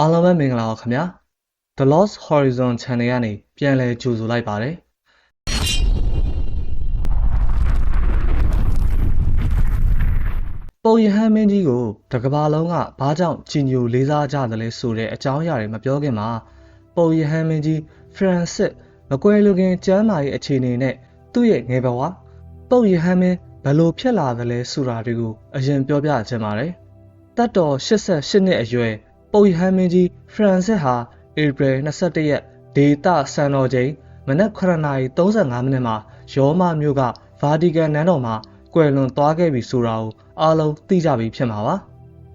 အားလုံးပဲမင်္ဂလာပါခင်ဗျာ The Lost Horizon Channel ကနေပြန်လည်ကြိုဆိုလိုက်ပါတယ်ပုံရဟန်းမင်းကြီးကိုတစ်ကမ္ဘာလုံးကဘာကြောင့်ကြည်ညိုလေးစားကြတယ်လဲဆိုတဲ့အကြောင်းအရာတွေမပြောခင်မှာပုံရဟန်းမင်းကြီးဖရန်စစ်မကွယ်လူခင်ကျမ်းမာရေးအခြေအနေနဲ့သူ့ရဲ့ငယ်ဘဝပုံရဟန်းမင်းဘယ်လိုဖြစ်လာတယ်လဲဆိုတာတွေကိုအရင်ပြောပြချင်ပါတယ်တတ်တော်88နှစ်အရွယ် ပုပ်ရဟန်းမင်းကြီးဖရန်စစ်ဟာဧပြီ21ရက်ဒေတာစံတော်ချိန်မနက်9:35မိနစ်မှာရောမမြို့ကဗာတီကန်နန်းတော်မှာကွယ်လွန်သွားခဲ့ပြီဆိုတာကိုအားလုံးသိကြပြီဖြစ်မှာပါ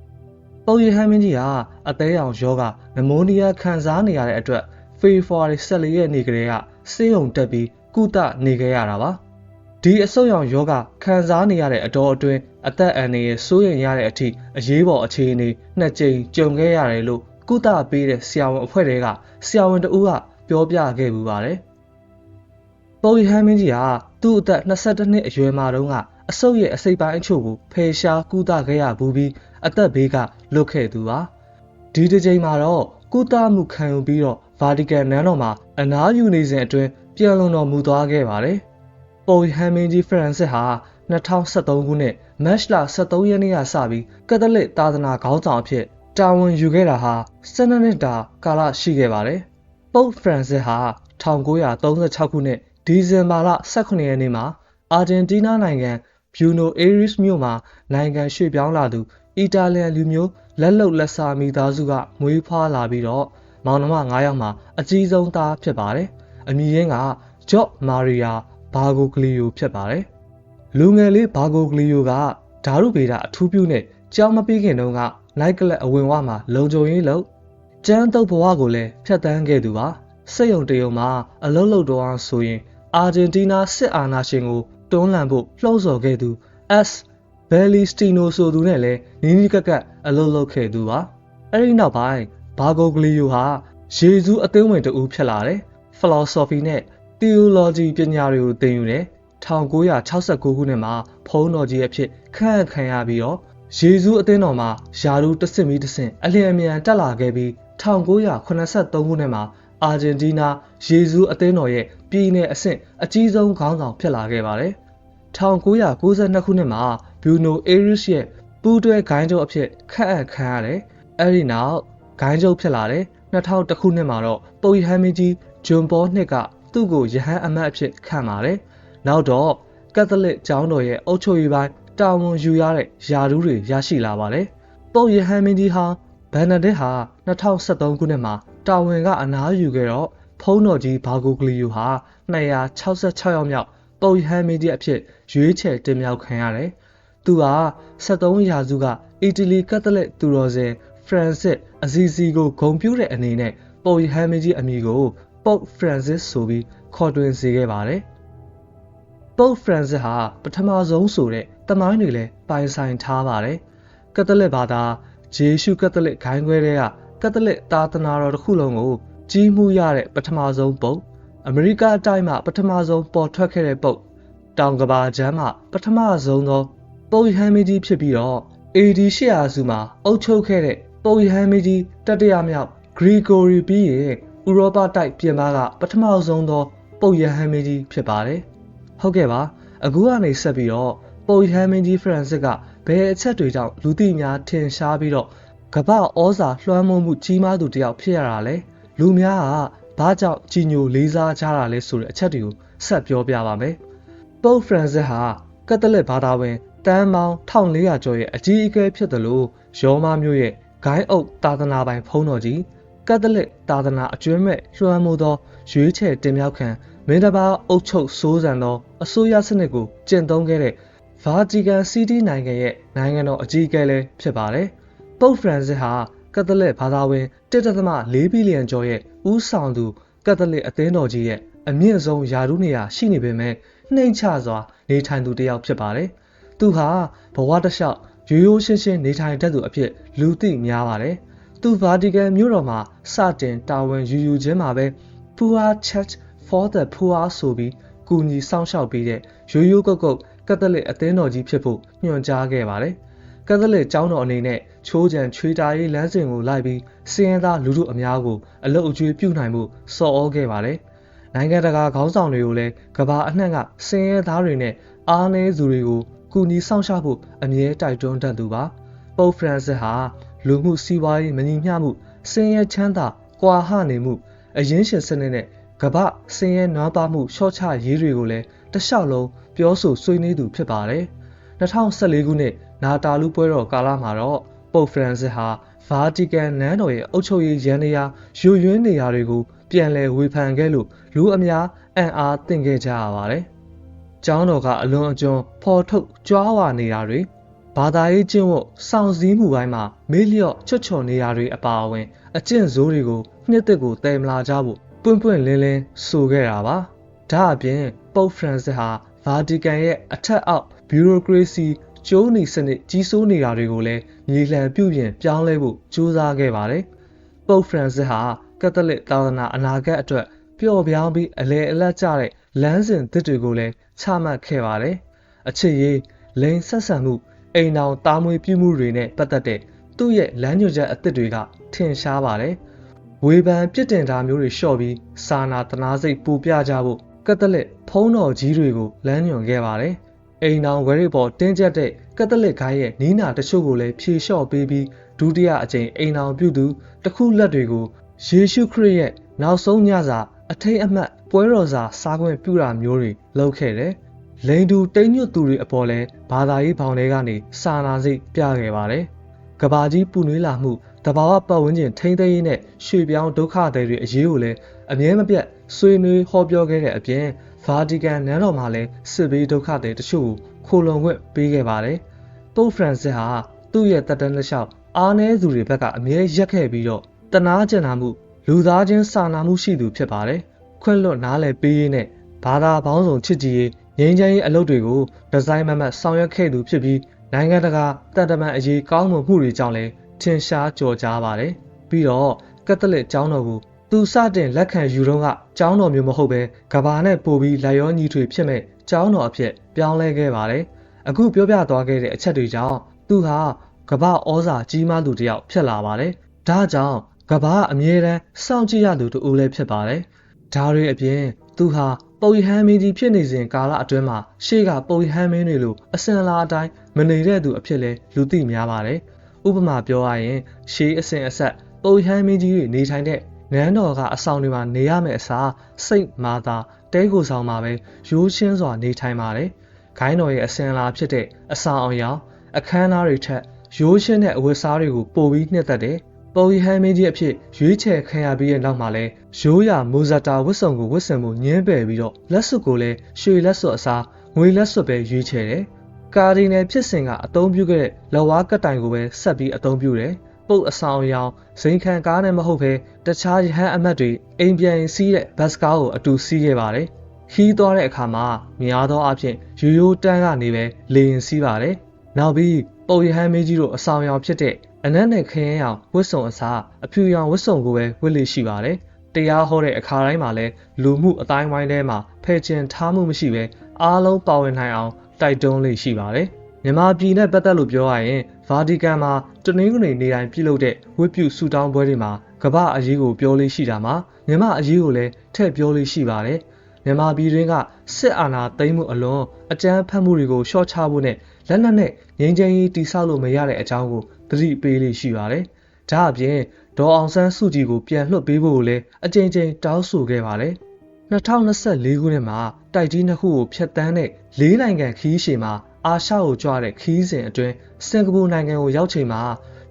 ။ပုပ်ရဟန်းမင်းကြီးဟာအသေးအောင်ယောဂနမိုးနီးယားခံစားနေရတဲ့အတွက်ဖေဖော်ဝါရီ14ရက်နေ့ကလေးကဆေးရုံတက်ပြီးကုသနေခဲ့ရတာပါ။ဒီအဆုတ်ရောင်ယောဂခံစားနေရတဲ့အတော်အတွင်း အသက်အန္တရာယ်စိုးရိမ်ရတဲ့အထိအရေးပေါ်အခြေအနေနှစ်ကြိမ်ကြုံခဲ့ရတယ်လို့ကုသပေးတဲ့ဆရာဝန်အဖွဲ့တွေကဆရာဝန်တဦးကပြောပြခဲ့ပူပါတယ်။ပေါ်ရီဟန်မင်းကြီးဟာသူ့အသက်22နှစ်အရွယ်မှာတုန်းကအဆုတ်ရဲ့အစိပ်ပိုင်းအချို့ကိုဖယ်ရှားကုသခဲ့ရဘူးပြီးအသက်ဘေးကလွတ်ခဲ့သူပါ။ဒီတစ်ချိန်မှာတော့ကုသမှုခံယူပြီးတော့ဗာတီကန်နန်းတော်မှာအနားယူနေစဉ်အတွင်းပြန်လုံတော်မူသွားခဲ့ပါတယ်။ပေါ်ရီဟန်မင်းကြီးဖရန်စစ်ဟာ2013ခုနှစ် မတ်လ23ရက်နေ့ကစပြီးကက်သလစ်သာသနာခေါင်းဆောင်အဖြစ်တာဝန်ယူခဲ့တာဟာ12နှစ်တာကာလရှိခဲ့ပါတယ်။ပုပ်ဖရန်စစ်ဟာ1936ခုနှစ်ဒီဇင်ဘာလ18ရက်နေ့မှာအာဂျင်တီးနားနိုင်ငံဗျူနိုအေးရီစ်မြို့မှာနိုင်ငံရွှေ့ပြောင်းလာသူအီတာလျန်လူမျိုးလက်လုံလက်စာမိသားစုကမွေးဖွားလာပြီးတော့မောင်နှမ9ယောက်မှာအကြီးဆုံးသားဖြစ်ပါတယ်။အမည်ရင်းကဂျော့မာရီယာဘာဂိုကလီယိုဖြစ်ပါတယ်။ လူငယ်လေးဘာဂိုကလီယိုကဓာရုဗေဒအထူးပြုနဲ့ကြောင်းမပြီးခင်တုန်းကလိုက်ကလပ်အဝင်ဝမှာလုံခြုံရေးလို့ကျန်းတုပ်ဘဝကိုလည်းဖျက်ဆီးခဲ့သူပါ။စိတ်ယုံတယုံမှာအလုံးလုံးတော့အောင်ဆိုရင်အာဂျင်တီးနားစစ်အာဏာရှင်ကိုတွန်းလှန်ဖို့လှုံ့ဆော်ခဲ့သူ S ဘယ်လီစတီနိုဆိုသူနဲ့လည်းနီးနီးကပ်ကပ်အလုပ်လုပ်ခဲ့သူပါအဲ့ဒီနောက်ပိုင်းဘာဂိုဂလီယိုဟာယေဇူးအသင်းဝင်တူဖြစ်လာတယ် philosophy နဲ့ theology ပညာတွေကိုသင်ယူတယ် 1969ခုနှစ်မှာဖုန်းတော်ကြီးအဖြစ်ခန့်အပ်ခံရပြီးတော့ယေဇူးအသင်းတော်မှာယာရုတဆင့်ပြီးတဆင့်အလျင်အမြန်တက်လာခဲ့ပြီး1983ခုနှစ်မှာအာဂျင်တီးနားယေဇူးအသင်းတော်ရဲ့ပြည်내အဆင့်အကြီးဆုံးခေါင်းဆောင်ဖြစ်လာခဲ့ပါတယ်1992ခုနှစ်မှာဘျူနိုအေးရစ်ရဲ့ပူးတွဲဂိုင်းချုပ်အဖြစ်ခန့်အပ်ခံရတယ်။အဲဒီနောက်ဂိုင်းချုပ်ဖြစ်လာတယ်။2001ခုနှစ်မှာတော့ပုပ်ရဟန်းမင်းကြီးဂျွန်ပေါနှစ်ကသူ့ကိုယဟန်အမတ်အဖြစ်ခန့်ပါတယ်။ နောက်တော့ကက်သလစ်ကျောင်းတော်ရဲ့အုပ်ချုပ်ရေးပိုင်းတာဝန်ယူရတဲ့ယာဒူးတွေရရှိလာပါတယ်။ပုပ်ရဟန်းမင်းကြီးဟာဘန်နဒစ်ဟာ2013ခုနှစ်မှာတာဝန်ကအနားယူခဲ့တော့ဖုန်းတော်ကြီးဘာဂိုဂလီယိုဟာ266ယောက်မြောက်ပုပ်ရဟန်းမင်းကြီးအဖြစ်ရွေးချယ်တင်မြှောက်ခံရတယ်။သူဟာ73ရာစုကအီတလီကက်သလစ်သူတော်စင်ဖရန်စစ်အဇီဇီကိုဂုဏ်ပြုတဲ့အနေနဲ့ပုပ်ရဟန်းမင်းကြီးအမည်ကိုပုပ်ဖရန်စစ်ဆိုပြီးခေါ်တွင်စေခဲ့ပါတယ်။ ပုပ်ဖရန်စစ်ဟာပထမဆုံးဆိုတဲ့တမိုင်းတွေလည်းပိုင်ဆိုင်ထားပါတယ်။ကက်သလစ်ဘာသာဂျေရှုကက်သလစ်ဂိုင်းခွဲတွေကကက်သလစ်သာသနာတော်တစ်ခုလုံးကိုကြီးမှုရတဲ့ပထမဆုံးပုပ်အမေရိကအတိုင်းမှာပထမဆုံးပေါ်ထွက်ခဲ့တဲ့ပုပ်တောင်ကဘာချမ်းမှာပထမဆုံးသောပုပ်ရဟန်းမင်းကြီးဖြစ်ပြီးတော့ AD 800စုမှာအုပ်ချုပ်ခဲ့တဲ့ပုပ်ရဟန်းမင်းကြီးတတိယမြောက်ဂရီဂိုရီပြီးရင်ဥရောပတိုက်ပြင်ပကပထမဆုံးသောပုပ်ရဟန်းမင်းကြီးဖြစ်ပါတယ်။ ဟုတ်ကဲ့ပါအခုကနေဆက်ပြီးတော့ပုပ်ရဟန်းမင်းကြီးဖရန်စစ်ကဘယ်အချက်တွေကြောင့်လူသိများထင်ရှားပြီးတော့ကမ္ဘာဩဇာလွှမ်းမိုးမှုကြီးမားသူတယောက်ဖြစ်ရတာလဲလူများကဘာကြောင့်ကြီးညိုလေးစားကြတာလဲဆိုတဲ့အချက်တွေကိုဆက်ပြောပြပါမယ်။ပုပ်ဖရန်စစ်ဟာကက်သလစ်ဘာသာဝင်တန်းပေါင်း1400ကျော်ရဲ့အကြီးအကဲဖြစ်တယ်လို့ရောမမျိုးရဲ့ဂိုင်းအုပ်သာသနာပိုင်ဖုံးတော်ကြီး ကက်သလစ်သာသနာအကျွမ်းမဲ့လွှမ်းမိုးသောရွေးချယ်တင်မြှောက်ခံမင်းတပါအုပ်ချုပ်စိုးစံသောအစိုးရစနစ်ကိုကျင့်သုံးခဲ့တဲ့ဗာတီကန်စီးတီးနိုင်ငံရဲ့နိုင်ငံတော်အကြီးအကဲလည်းဖြစ်ပါတယ်။ပုပ်ဖရန်စစ်ဟာကက်သလစ်ဘာသာဝင်1.4ဘီလီယံကျော်ရဲ့ဦးဆောင်သူကက်သလစ်အသင်းတော်ကြီးရဲ့အမြင့်ဆုံးယာရုနေရာရှိနေပေမဲ့နှိမ်ချစွာနေထိုင်သူတစ်ယောက်ဖြစ်ပါတယ်။သူဟာဘဝတစ်လျှောက်ရိုးရိုးရှင်းရှင်းနေထိုင်တတ်သူအဖြစ်လူသိများပါတယ်။ သူဗာတီကန်မြို့တော်မှာစတင်တာဝန်ယူယူခြင်းမှာပဲ Poor Church for the Poor ဆိုပြီးကူညီဆောင်ရှောက်ပေးတဲ့ရိုးရိုးကုတ်ကုတ်ကက်သလစ်အသင်းတော်ကြီးဖြစ်ဖို့ညွှန်ကြားခဲ့ပါတယ်။ကက်သလစ်ကျောင်းတော်အနေနဲ့ချိုးကြံချွေတာရေးလမ်းစဉ်ကိုလိုက်ပြီးစည်ရင်သားလူထုအများကိုအလုတ်အကျွေးပြုနိုင်မှုစော်ဩခဲ့ပါတယ်။နိုင်ငံတကာခေါင်းဆောင်တွေကိုလည်းကဘာအနှံ့ကစည်ရင်သားတွေနဲ့အားနည်းသူတွေကိုကူညီဆောင်ရှားဖို့အမြဲတိုက်တွန်းတတ်သူပါ။ပုပ်ဖရန်စစ်ဟာ လူမှုစီးပွားရေးမညီမျှမှုစင်ရဲချမ်းသာကွာဟနေမှုအရင်းရှင်စနစ်နဲ့ကမ္ဘာစင်ရဲနွားပါမှုရှော့ချရေးတွေကိုလည်းတခြားလုံးပြောဆိုဆွေးနွေးသူဖြစ်ပါတယ်။2014ခုနှစ်နာတာလူပွဲတော်ကာလမှာတော့ပုပ်ဖရန်စစ်ဟာဗာတီကန်နန်းတော်ရဲ့အုပ်ချုပ်ရေးရန်နေရာယူယွင်းနေရာတွေကိုပြန်လည်ဝေဖန်ခဲ့လို့လူအများအံ့အားသင့်ခဲ့ကြရပါတယ်။ကျောင်းတော်ကအလွန်အကျွံဖော်ထုတ်ကြွားဝါနေတာတွေ ဘာသာရေးကျင့်ဝတ်စောင့်စည်းမှုပိုင်းမှာမေးလျော့ချွတ်ချော်နေရာတွေအပါအဝင် အကျင့်ဆိုးတွေကိုနှစ်သက်ကိုတည်မလာကြဖို့ပွင့်ပွင့်လင်းလင်းဆိုခဲ့တာပါဒါအပြင်ပုပ်ဖရန်စစ်ဟာဗာတီကန်ရဲ့အထက်အောက်ဘီရိုကရေစီကျိုးနေစနစ်ကြီးစိုးနေတာတွေကိုလည်းမြေလှန်ပြုပြင်ပြောင်းလဲဖို့ကြိုးစားခဲ့ပါတယ်ပုပ်ဖရန်စစ်ဟာကက်သလစ်သာသနာအနာဂတ်အတွက်ပျော့ပြောင်းပြီးအလဲအလတ်ကျတဲ့လမ်းစဉ်သစ်တွေကိုလည်းချမှတ်ခဲ့ပါတယ်အချစ်ရေးလိန်ဆက်ဆံမှု အိမ်အောင်တားမွေပြုမှုတွေနဲ့ပတ်သက်တဲ့သူ့ရဲ့လမ်းညွှန်ချက်အသစ်တွေကထင်ရှားပါတယ်။ဝေဖန်ပြစ်တင်တာမျိုးတွေလျှော့ပြီးစာနာတနာစိတ်ပူပြကြဖို့ကက်သလစ်ဖုံးတော်ကြီးတွေကိုလမ်းညွှန်ခဲ့ပါတယ်။အိမ်အောင်ဝဲရီပေါ်တင်းကျပ်တဲ့ကက်သလစ်ဂိုင်းရဲ့နီးနာတချို့ကိုလည်းဖြေလျှော့ပေးပြီးဒုတိယအကြိမ်အိမ်အောင်ပြုသူတခုလက်တွေကိုယေရှုခရစ်ရဲ့နောက်ဆုံးညစာအထိတ်အမှတ်ပွဲတော်စာစားခွင့်ပြုတာမျိုးတွေလုပ်ခဲ့တယ်။ လိန်တူတိမ်ညွတ်သူတွေအပေါ်လဲဘာသာရေးဘောင်တွေကနေစာနာစိတ်ပြခဲ့ပါတယ်။ကဘာကြီးပူနွေးလာမှုတဘာဝပတ်ဝန်းကျင်ထိမ့်သိမ်းရေးနဲ့ရွှေပြောင်းဒုက္ခတွေတွေအရေးကိုလည်းအမြဲမပြတ်ဆွေးနွေးဟောပြောခဲ့တဲ့အပြင်ဗာတီကန်နန်းတော်မှာလည်းစစ်ဘေးဒုက္ခတွေတချို့ကိုခိုလုံခွင့်ပေးခဲ့ပါတယ်။ပုပ်ဖရန်စစ်ဟာသူ့ရဲ့တပ်တန်းလက်လျှောက်အားနည်းသူတွေဘက်ကအမြဲရက်ခဲ့ပြီးတော့တနာကျင်နာမှုလူသားချင်းစာနာမှုရှိသူဖြစ်ပါတယ်။ခွင့်လွတ်နားလည်ပေးရေးနဲ့ဘာသာပေါင်းစုံချစ်ကြည်ရေး ငြိမ်းချမ်းရေးအလုပ်တွေကိုဒီဇိုင်းမမတ်ဆောင်ရွက်ခဲ့သူဖြစ်ပြီးနိုင်ငံတကာတန်တမန်အရေးကောင်းမွန်မှုတွေကြောင့်လည်းထင်ရှားကြော်ကြားပါတယ်။ပြီးတော့ကက်သလစ်ကျောင်းတော်ကိုသူစတင်လက်ခံယူတော့ကကျောင်းတော်မျိုးမဟုတ်ပဲကဘာနဲ့ပို့ပြီးလက်ရောညီထွေဖြစ်မဲ့ကျောင်းတော်အဖြစ်ပြောင်းလဲခဲ့ပါတယ်။အခုပြောပြသွားခဲ့တဲ့အချက်တွေကြောင့်သူဟာကဘာဩဇာကြီးမားသူတစ်ယောက်ဖြစ်လာပါတယ်။ဒါကြောင့်ကဘာအမြဲတမ်းစောင့်ကြည့်ရသူတူလည်းဖြစ်ပါတယ်။ဒါတွေအပြင်သူဟာ ပုံရဟန်းမင်းကြီးဖြစ်နေစဉ်ကာလအတွင်းမှာရှေ့ကပုံရဟန်းမင်းတွေလိုအစင်လာအတိုင်းမနေတဲ့သူအဖြစ်လဲလူသိများပါတယ်။ဥပမာပြောရရင်ရှေးအစဉ်အဆက်ပုံရဟန်းမင်းကြီးတွေနေထိုင်တဲ့နန်းတော်ကအဆောင်တွေမှာနေရမယ့်အစားစိတ်မာသာတဲကိုဆောင်မှာပဲရိုးရှင်းစွာနေထိုင်ပါတယ်။ခိုင်းတော်ရဲ့အစင်လာဖြစ်တဲ့အဆောင်အောင်ရောင်အခမ်းအနားတွေထက်ရိုးရှင်းတဲ့အဝတ်စားတွေကိုပိုပြီးနှစ်သက်တယ် ပုံရီဟန်မင်းကြီးအဖြစ်ရွေးချယ်ခံရပြီးတဲ့နောက်မှာလဲရိုးရာမိုဇာတာဝတ်စုံကိုဝတ်ဆင်မှုညင်းပယ်ပြီးတော့လက်စွပ်ကိုလည်းရွှေလက်စွပ်အစားငွေလက်စွပ်ပဲရွေးချယ်တယ်။ကာဒီနယ်ဖြစ်စဉ်ကအသုံးပြုခဲ့တဲ့လက်ဝါးကတိုင်ကိုပဲဆက်ပြီးအသုံးပြုတယ်။ပုတ်အဆောင်ရောင်ဇိမ်ခံကားနဲ့မဟုတ်ဘဲတခြားရဟန်းအမတ်တွေအိမ်ပြန်စီးတဲ့ဘတ်စကားကိုအတူစီးခဲ့ပါတယ်။ခီးသွားတဲ့အခါမှာများသောအားဖြင့်ရိုးရိုးတန်းကနေပဲလေရင်စီးပါတယ်။နောက်ပြီးပုတ်ရဟန်းမင်းကြီးတို့အဆောင်ရောင်ဖြစ်တဲ့ အနက်နဲ့ခရင်ရောင်ဝတ်စုံအစားအဖြူရောင်ဝတ်စုံကိုပဲဝတ်လေရှိပါတယ်။တရားဟောတဲ့အခါတိုင်းမှာလည်းလူမှုအတိုင်းဝိုင်းထဲမှာဖယ်ကျင်ထားမှုမရှိဘဲအားလုံးပါဝင်နိုင်အောင်တိုက်တွန်းလေးရှိပါတယ်။မြန်မာပြည်နဲ့ပတ်သက်လို့ပြောရရင်ဗာတီကန်မှာတနင်္ဂနွေနေ့တိုင်းပြုလုပ်တဲ့ဝတ်ပြုဆုတောင်းပွဲတွေမှာကမ္ဘာအရေးကိုပြောလေးရှိတာမှာမြန်မာအရေးကိုလည်းထည့်ပြောလေးရှိပါတယ်။မြန်မာပြည်တွင်းကစစ်အာဏာသိမ်းမှုအလွန်အကြမ်းဖက်မှုတွေကိုရှော့ချဖို့နဲ့လက်နက်နဲ့ငြိမ်းချမ်းရေးတည်ဆောက်လို့မရတဲ့အကြောင်းကို သတိပေးလေးရှိပါတယ်။ဒါအပြင်ဒေါ်အောင်ဆန်းစုကြည်ကိုပြန်လွှတ်ပေးဖို့လည်းအကြိမ်ကြိမ်တောင်းဆိုခဲ့ပါတယ်။2024ခုနှစ်မှာတိုက်ကြီးနှစ်ခုကိုဖျက်ဆီးတဲ့လေးနိုင်ငံခီးရှည်မှာအာရှကိုကြွတဲ့ခီးစဉ်အတွင်းစင်ကာပူနိုင်ငံကိုရောက်ချိန်မှာ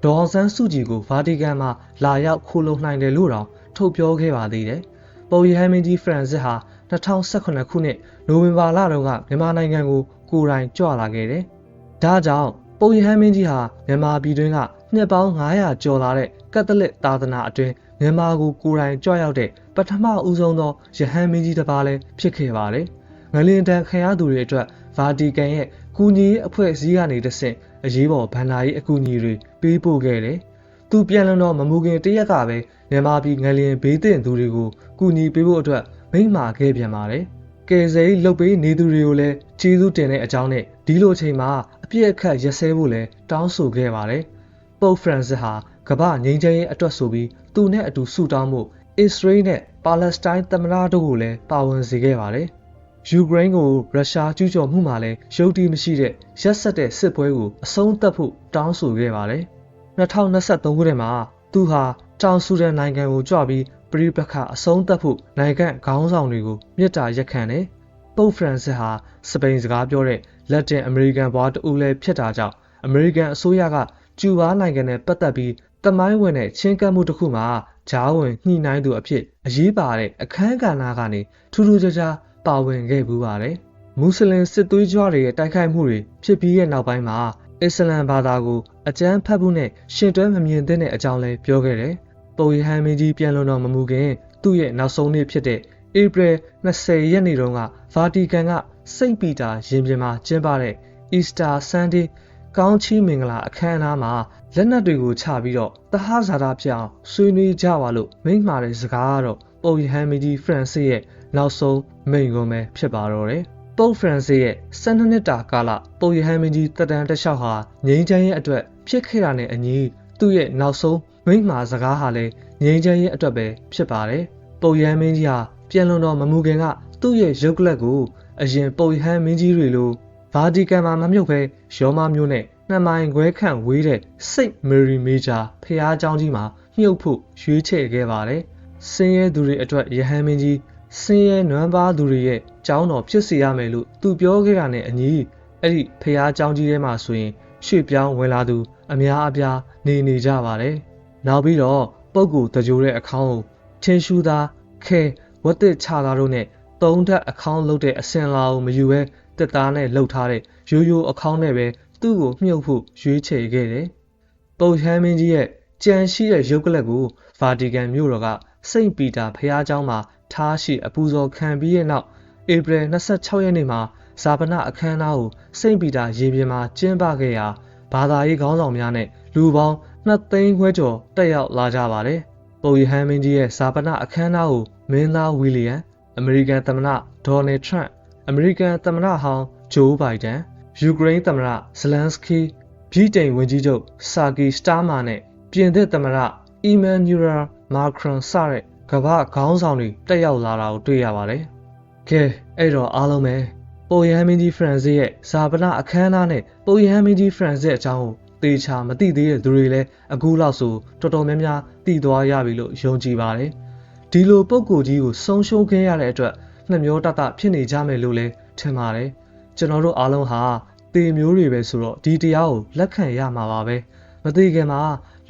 ဒေါ်အောင်ဆန်းစုကြည်ကိုဗာတီကန်မှာလာရောက်ခိုးလုံနိုင်တယ်လို့တောင်ထုတ်ပြောခဲ့ပါသေးတယ်။ပေါ်ရီဟမ်မင်းကြီးဖရန်စစ်ဟာ2018ခုနှစ်နိုဝင်ဘာလတုန်းကမြန်မာနိုင်ငံကိုကိုယ်တိုင်ကြွလာခဲ့တယ်။ဒါကြောင့် ပုံရဟန်းမင်းကြီးဟာမြန်မာပြည်တွင်းကနှစ်ပေါင်း900ကျော်လာတဲ့ကက်သလစ်သာသနာအတွင်းမြန်မာကိုကိုယ်တိုင်ကြွရောက်တဲ့ပထမဦးဆုံးသောယဟန်မင်းကြီးတစ်ပါးလည်းဖြစ်ခဲ့ပါတယ်။ငလင်တန်ခံရသူတွေအတွက်ဗာတီကန်ရဲ့ကူညီရေးအဖွဲ့အစည်းကနေတဆင့်အရေးပေါ်ဗန္ဓာရေးအကူအညီတွေပေးပို့ခဲ့တယ်။သူပြန်လည်တော့မမူခင်တရက်ကပဲမြန်မာပြည်ငလင်ဘေးသင့်သူတွေကိုကူညီပေးဖို့အတွက်မိန့်မာခဲ့ပြန်ပါတယ်။ကယ်ဆယ်ရေးလုပ်ပေးနေသူတွေကိုလည်းကျေးဇူးတင်တဲ့အကြောင်းနဲ့ဒီလိုအချိန်မှာအ ပြည့်အခက်ရက်စဲဖို့လည်းတောင်းဆိုခဲ့ပါတယ်။ပုပ်ဖရန်စစ်ဟာကမ္ဘာငြိမ်းချမ်းရေးအတွက်ဆိုပြီးသူနဲ့အတူဆူတောင်းမှုအစ္စရေးနဲ့ပါလက်စတိုင်းသမ္မတတို့ကိုလည်းပါဝင်စေခဲ့ပါတယ်။ယူကရိန်းကိုရုရှားကျူးကျော်မှုမှာလည်းရုပ်တည်မရှိတဲ့ရက်ဆက်တဲ့စစ်ပွဲကိုအဆုံးသတ်ဖို့တောင်းဆိုခဲ့ပါတယ်။2023ခုနှစ်မှာသူဟာတောင်ဆူဒန်နိုင်ငံကိုကြွပြီးပြည်ပခအဆုံးသတ်ဖို့နိုင်ငံခေါင်းဆောင်တွေကိုမြစ်တာရက်ခံတယ်။ပုပ်ဖရန်စစ်ဟာစပိန်စကားပြောတဲ့ လက်တင်အမေရိကန်ဘွားတဦးလည်းဖြစ်တာကြောင့်အမေရိကန်အစိုးရကကျူဘားနိုင်ငံနဲ့ပတ်သက်ပြီးတမိုင်းဝင်တဲ့ချင်းကပ်မှုတစ်ခုမှာဂျားဝင်ညှိနှိုင်းသူအဖြစ်အရေးပါတဲ့အခန်းကဏ္ဍကနေထူးထူးခြားခြားပါဝင်ခဲ့ပူးပါတယ်။မွတ်စလင်စစ်သွေးကြွတွေရဲ့တိုက်ခိုက်မှုတွေဖြစ်ပြီးတဲ့နောက်ပိုင်းမှာအစ္စလမ်ဘာသာကိုအကြမ်းဖက်မှုနဲ့ရှင်တွဲမမြင်သင့်တဲ့အကြောင်းလည်းပြောခဲ့တယ်။ပုံရဟန်းမင်းကြီးပြန်လွန်တော်မမူခင်သူ့ရဲ့နောက်ဆုံးနေ့ဖြစ်တဲ့ဧပြီ20ရက်နေ့တုန်းကဗာတီကန်က စိန့်ပီတာရင်ပြင်မှာကျင်းပတဲ့ Easter Sunday ကောင်းချီးမင်္ဂလာအခမ်းအနားမှာလက်နက်တွေကိုချပြီးတော့တဟဇာတာပြောင်းဆွေးနွေးကြပါလို့မိန့်မှာတဲ့စကားကတော့ပုပ်ယဟန်မီဂျီဖရန်စစ်ရဲ့နောက်ဆုံးမိန့်ခွန်းပဲဖြစ်ပါတော့တယ်။ပုပ်ဖရန်စစ်ရဲ့12နှစ်တာကာလပုပ်ယဟန်မီဂျီတက်တန်တလျှောက်ဟာငြိမ်းချမ်းရေးအတွက်ဖြစ်ခဲ့တာနဲ့အညီသူ့ရဲ့နောက်ဆုံးမိန့်မှာစကားဟာလည်းငြိမ်းချမ်းရေးအတွက်ပဲဖြစ်ပါတယ်။ပုပ်ယဟန်မင်းကြီးဟာပြန်လွန်တော်မမူခင်ကသူ့ရဲ့ရုပ်ကလပ်ကို အရင်ပုပ်ယဟန်မင်းကြီးတွေလိုဗာတီကန်မှာမမြုပ်ပဲရောမမျိုးနဲ့နှစ်မိုင်ခွဲခန့်ဝေးတဲ့စိတ်မေရီမေဂျာဖျားเจ้าကြီးမှာမြုပ်ဖို့ရွေးချယ်ခဲ့ပါတယ်။စင်းရဲသူတွေအတွက်ယဟန်မင်းကြီးစင်းရဲနွမ်းပါသူတွေရဲ့เจ้าတော်ဖြစ်စေရမယ်လို့သူပြောခဲ့တာနဲ့အညီအဲ့ဒီဖျားเจ้าကြီးထဲမှာဆိုရင်ရွှေ့ပြောင်းဝင်လာသူအများအပြားနေနေကြပါတယ်။နောက်ပြီးတော့ပုပ်ကူတကြိုတဲ့အခေါင်းကိုချင်းရှူသားခဲဝတ်တစ်ချသားတို့နဲ့ သုံးထပ်အခေါင်းလုပ်တဲ့အစင်လာကိုမယူဘဲတက်သားနဲ့လှုပ်ထားတဲ့ရိုးရိုးအခေါင်းနဲ့ပဲသူ့ကိုမြှုပ်ဖို့ရွေးချယ်ခဲ့တယ်။ပုပ်ဟမ်းမင်းကြီးရဲ့ကြံရှိတဲ့ရုပ်ကလပ်ကိုဗာတီကန်မြို့တော်ကစိန့်ပီတာဘုရားကျောင်းမှာထားရှိအပူဇော်ခံပြီးတဲ့နောက်ဧပြီ26ရက်နေ့မှာဇာပနအခမ်းအနားကိုစိန့်ပီတာရင်ပြင်မှာကျင်းပခဲ့ရာဘာသာရေးခေါင်းဆောင်များနဲ့လူပေါင်း2သိန်းခွဲကျော်တက်ရောက်လာကြပါတယ်။ပုပ်ယဟန်မင်းကြီးရဲ့ဇာပနအခမ်းအနားကိုမင်းသားဝီလီယံ အမေရိကန်သမ္မတဒေါ်နယ်ထရန့်အမေရိကန်သမ္မတဟောင်းဂျိုးဘိုင်ဒန်ယူကရိန်းသမ္မတဇလန်စကီဗြိတိန်ဝန်ကြီးချုပ်ဆာကီစတာမာနဲ့ပြင်သစ်သမ္မတအီမန်နျူရာမာခရွန်စတဲ့ကမ္ဘာခေါင်းဆောင်တွေတက်ရောက်လာတာကိုတွေ့ရပါတယ်။ကဲအဲ့တော့အားလုံးပဲပိုယဟန်မင်းကြီးဖရန်စစ်ရဲ့ဇာပနာအခမ်းအနားနဲ့ပိုယဟန်မင်းကြီးဖရန်စစ်အကြောင်းကိုသေချာမသိသေးတဲ့သူတွေလည်းအခုလောက်ဆိုတော်တော်များများသိသွားရပြီလို့ယုံကြည်ပါတယ်။ ဒီလိုပုံကိုကြီးကိုဆုံးရှုံးခဲ့ရတဲ့အတွက်နှမျောတတဖြစ်နေကြမယ်လို့လည်းထင်ပါတယ်။ကျွန်တော်တို့အားလုံးဟာသေမျိုးတွေပဲဆိုတော့ဒီတရားကိုလက်ခံရမှာပါပဲ။မသေးခင်မှာ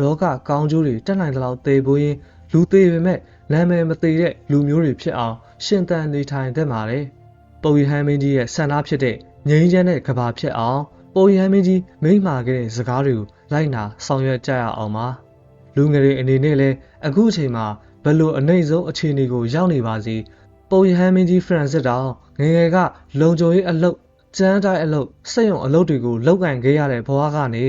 လောကကောင်းကျိုးတွေတက်နိုင်တဲ့လောက်သေဖို့ရင်လူသေးပေမဲ့နာမည်မသေးတဲ့လူမျိုးတွေဖြစ်အောင်ရှင်သန်နေထိုင်တတ်ပါတယ်။ပုံရဟန်းမင်းကြီးရဲ့ဆန္ဒဖြစ်တဲ့ငြိမ်းချမ်းတဲ့ကဘာဖြစ်အောင်ပုံရဟန်းမင်းကြီးမိန့်မာခဲ့တဲ့စကားတွေကိုလိုက်နာဆောင်ရွက်ကြရအောင်ပါ။လူငယ်တွေအနေနဲ့လည်းအခုအချိန်မှာ ဘလို့အနိုင်ဆုံးအခြေအနေကိုရောက်နေပါစီပုံရဟန်းမင်းကြီးဖရန်စစ်တောင်ငယ်ငယ်ကလုံခြုံရေးအလုပ်ကျန်းတိုင်းအလုပ်စက်ရုံအလုပ်တွေကိုလုပ်ကင်ခဲ့ရတဲ့ဘဝကနေ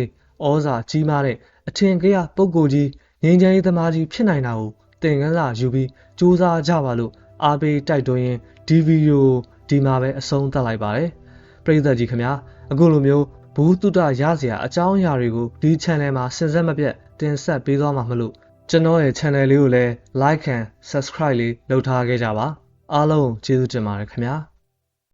ဩဇာကြီးမားတဲ့အထင်ကြီးပုဂ္ဂိုလ်ကြီးငင်းချမ်းရေးသမားကြီးဖြစ်နိုင်တာကိုသင်ခန်းစာယူပြီးစူးစမ်းကြပါလို့အားပေးတိုက်တွန်းရင်ဒီဗီဒီယိုဒီမှာပဲအဆုံးသတ်လိုက်ပါတယ်ပရိသတ်ကြီးခင်ဗျာအခုလိုမျိုးဘူးတုတရစရာအကြောင်းအရာတွေကိုဒီ channel မှာစင်ဆက်မပြတ်တင်ဆက်ပေးသွားမှာမလို့ ကျွန်တော်ရဲ့ channel လေးကိုလည်း like and subscribe လေးလုပ်ထားခဲ့ကြပါအားလုံးကျေးဇူးတင်ပါတယ်ခင်ဗျာ